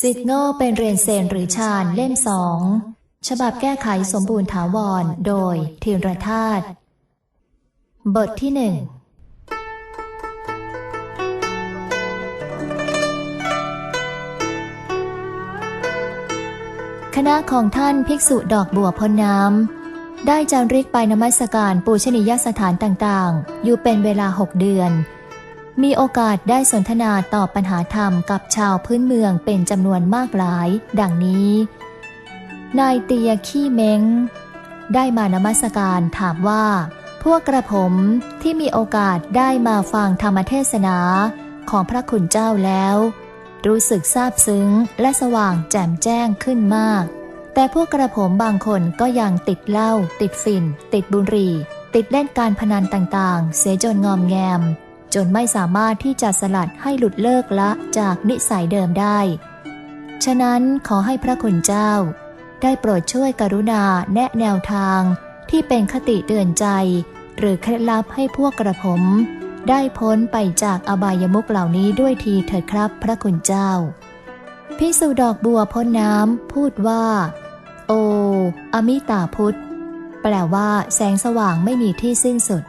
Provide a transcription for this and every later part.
สิทธิ์โง่เป็นเรียนเซนหรือชาญเล่มสอง ฉบับแก้ไขสมบูรณ์ถาวร โดยธีรธาตุบทที่หนึ่งคณะของท่านภิกษุดอกบัวพ้นน้ำ ได้จาริกไปนมัสการปูชนียสถานต่างๆ อยู่เป็นเวลาหกเดือน มีโอกาสได้สนทนาตอบปัญหาธรรมกับชาวพื้นเมืองเป็นจำนวนมากหลาย ดังนี้ นายเตียขี้เม้ง ได้มานมัสการถามว่า พวกกระผมที่มีโอกาสได้มาฟังธรรมเทศนาของพระคุณเจ้าแล้ว รู้สึกซาบซึ้งและสว่างแจ่มแจ้งขึ้นมาก แต่พวกกระผมบางคนก็ยังติดเหล้าติดฝิ่น ติดบุหรี่ ติดเล่นการพนันต่างๆ เสียจนงอมแงม จนไม่สามารถที่จะสลัดให้หลุดเลิกละจากนิสัยเดิมได้ ฉะนั้นขอให้พระคุณเจ้า ได้โปรดช่วยกรุณาแนะแนวทางที่เป็นคติเตือนใจ หรือเคล็ดลับให้พวกกระผม ได้พ้นไปจากอบายมุกเหล่านี้ด้วยทีเถิดครับพระคุณเจ้าพิสุดอกบัวพ้นน้ำพูดว่า โอ อมิตาพุทธแปลว่าแสงสว่างไม่มีที่สิ้นสุด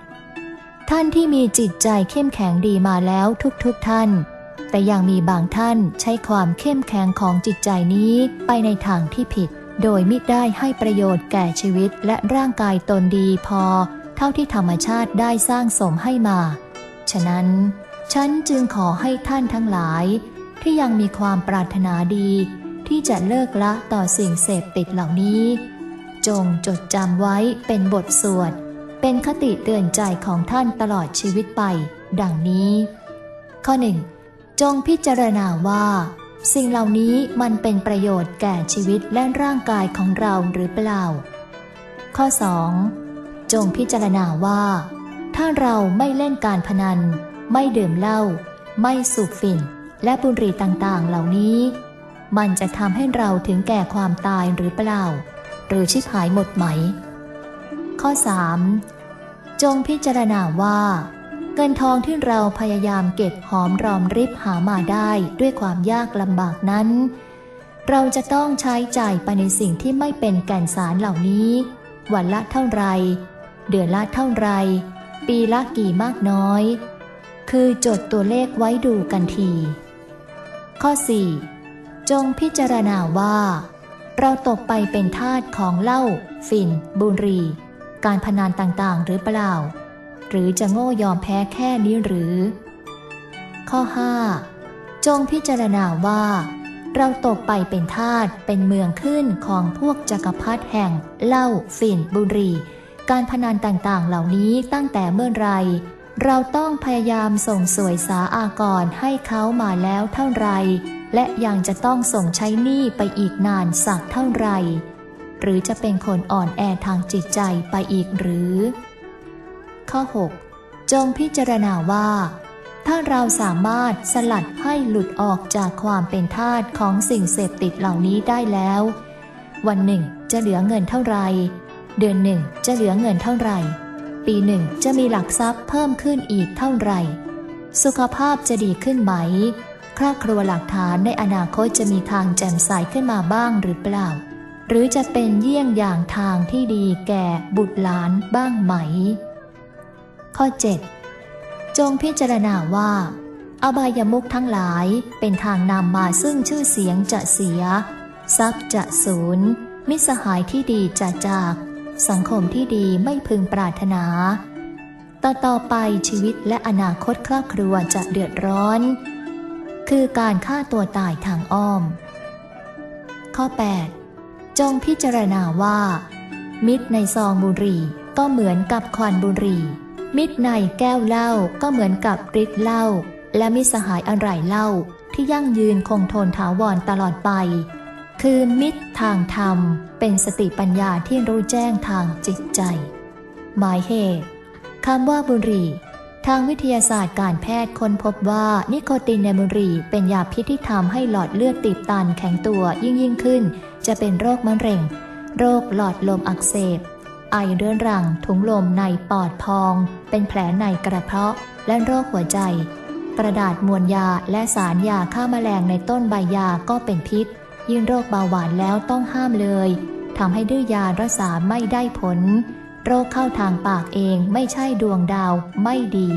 ท่านที่มีจิตใจเข้มแข็งดีมาแล้วทุกๆทท่าน แต่ยังมีบางท่านใช้ความเข้มแข็งของจิตใจนี้ไปในทางที่ผิด โดยมิได้ให้ประโยชน์แก่ชีวิตและร่างกายตนดีพอ เท่าที่ธรรมชาติได้สร้างสมให้มา ฉะนั้น ฉันจึงขอให้ท่านทั้งหลาย ที่ยังมีความปรารถนาดี ที่จะเลิกละต่อสิ่งเสพติดเหล่านี้ จงจดจำไว้เป็นบทสวด เป็นคติเตือนใจของท่านตลอดชีวิตไป ดังนี้ ข้อหนึ่งจงพิจารณาว่า สิ่งเหล่านี้มันเป็นประโยชน์แก่ชีวิตและร่างกายของเราหรือเปล่า ข้อ 2. จงพิจารณาว่า ถ้าเราไม่เล่นการพนัน ไม่ดื่มเหล้าไม่สูบฝิ่น และบุหรี่ต่างๆ เหล่านี้ มันจะทำให้เราถึงแก่ความตายหรือเปล่า หรือชิบหายหมดไหม ข้อ 3. จงพิจารณาว่า เงินทองที่เราพยายามเก็บหอมรอมริบหามาได้ด้วยความยากลำบากนั้น เราจะต้องใช้จ่ายไปในสิ่งที่ไม่เป็นแก่นสารเหล่านี้ วันละเท่าไร เดือนละเท่าไร ปีละกี่มากน้อย คือจดตัวเลขไว้ดูกันที ข้อ 4. จงพิจารณาว่า เราตกไปเป็นทาสของเหล้าฝิ่น บุหรี่ การพนันต่างๆ หรือเปล่า หรือจะโง่ยอมแพ้แค่นี้หรือ ข้อ 5. จงพิจารณาว่า เราตกไปเป็นทาสเป็นเมืองขึ้นของพวกจักรพรรดิแห่งเหล้าฝิ่นบุรีการพนันต่างๆ เหล่านี้ตั้งแต่เมื่อไร เราต้องพยายามส่งสวยสาอากรให้เขามาแล้วเท่าไร และยังจะต้องส่งใช้หนี้ไปอีกนานสักเท่าไร หรือจะเป็นคนอ่อนแอทางจิตใจไปอีกหรือ ข้อ 6 จงพิจารณาว่า ถ้าเราสามารถสลัดให้หลุดออกจากความเป็นทาสของสิ่งเสพติดเหล่านี้ได้แล้ว วันหนึ่งจะเหลือเงินเท่าไหร่ เดือนหนึ่งจะเหลือเงินเท่าไหร่ ปีหนึ่งจะมีหลักทรัพย์เพิ่มขึ้นอีกเท่าไหร่ สุขภาพจะดีขึ้นไหมครอบครัวหลักฐานในอนาคตจะมีทางแจ่มใสขึ้นมาบ้างหรือเปล่า หรือจะเป็นเยี่ยงอย่างทางที่ดีแก่บุตรหลานบ้างไหม ข้อ 7 จงพิจารณาว่า อบายมุขทั้งหลายเป็นทางนำมาซึ่งชื่อเสียงจะเสีย ทรัพย์จะสูญ มิสหายที่ดีจะจาก สังคมที่ดีไม่พึงปรารถนา ต่อต่อไปชีวิตและอนาคตครอบครัวจะเดือดร้อน คือการฆ่าตัวตายทางอ้อม ข้อ 8 จงพิจารณาว่า มิตรในซองบุหรี่ก็เหมือนกับควันบุหรี่ มิตรในแก้วเหล้าก็เหมือนกับฤทธิ์เหล้าและมิสหายอะไรเหล้าที่ยั่งยืนคงทนถาวรตลอดไป คือมิตรทางธรรมเป็นสติปัญญาที่รู้แจ้งทางจิตใจ หมายเหตุคำว่าบุหรี่ ทางวิทยาศาสตร์การแพทย์ค้นพบว่านิโคตินในบุหรี่เป็นยาพิษที่ทำให้หลอดเลือดตีบตันแข็งตัวยิ่งยิ่งขึ้น จะเป็นโรคมะเร็ง โรคหลอดลมอักเสบ ไอเรื้อนรัง ถุงลมในปอดพอง เป็นแผลในกระเพาะ และโรคหัวใจ กระดาษมวลยาและสารยาฆ่าแมลงในต้นใบยาก็เป็นพิษ ยิ่งโรคเบาหวานแล้วต้องห้ามเลยทำให้ดื้อยารักษาไม่ได้ผล โรคเข้าทางปากเองไม่ใช่ดวงดาวไม่ดี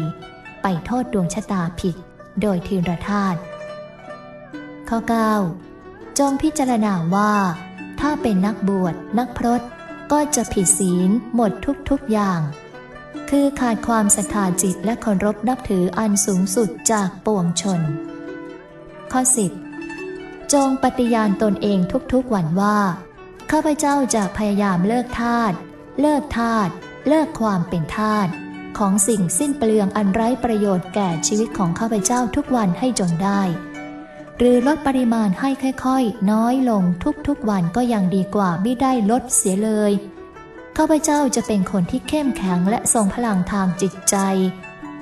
ไปโทษดวงชะตาผิด โดยทีรธาตุข้อ 9 จงพิจารณาว่า ถ้าเป็นนักบวชนักพรตก็จะผิดศีลหมดทุกๆอย่าง คือขาดความศรัทธาจิตและเคารพนับถืออันสูงสุดจากปวงชน ข้อ 10 จงปฏิญาณตนเองทุกๆวันว่า ข้าพเจ้าจะพยายามเลิกทาตเลิกทาตเลิกความเป็นทาตของสิ่งสิ้นเปลืองอันไร้ประโยชน์แก่ชีวิตของข้าพเจ้าทุกวันให้จงได้ หรือลดปริมาณให้ค่อยๆ น้อยลงทุกๆวันก็ยังดีกว่าไม่ได้ลดเสียเลย ข้าพเจ้าจะเป็นคนที่เข้มแข็งและทรงพลังทางจิตใจ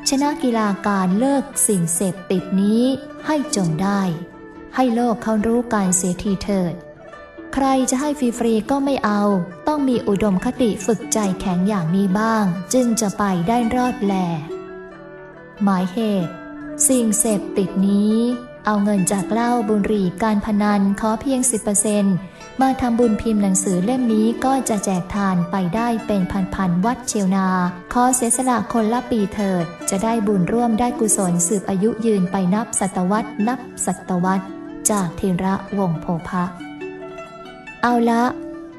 ชนะกีฬาการเลิกสิ่งเสพติดนี้ให้จงได้ ให้โลกเขารู้การเสียทีเถิด ใครจะให้ฟรีๆก็ไม่เอา ต้องมีอุดมคติฝึกใจแข็งอย่างนี้บ้าง จึงจะไปได้รอดแหลหมายเหตุ สิ่งเสพติดนี้ เอาเงินจากเหล้าบุหรี่การพนันขอเพียง 10%มาทำบุญพิมพ์หนังสือเล่มนี้ก็จะแจกทานไปได้เป็นพันๆวัดเชียวนา ขอเสียสละคนละปีเถิด จะได้บุญร่วมได้กุศลสืบอายุยืนไปนับศตวรรษนับศตวรรษ จากเทระวงโพภะเอาละ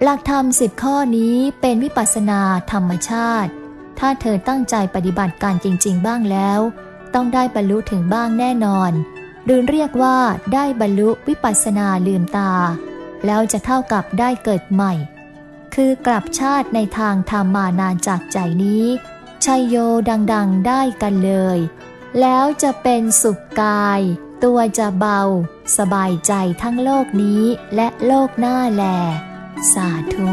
หลักธรรมสิบข้อนี้เป็นวิปัสสนาธรรมชาติ ถ้าเธอตั้งใจปฏิบัติการจริง ๆ บ้างแล้ว ต้องได้บรรลุถึงบ้างแน่นอน หรือเรียกว่าได้บรรลุวิปัสสนาลืมตา แล้วจะเท่ากับได้เกิดใหม่ คือกลับชาติในทางธรรมานานจากใจนี้ชัยโยดังๆได้กันเลย แล้วจะเป็นสุขกาย ตัวจะเบา สบายใจทั้งโลกนี้และโลกหน้าแล สาธุ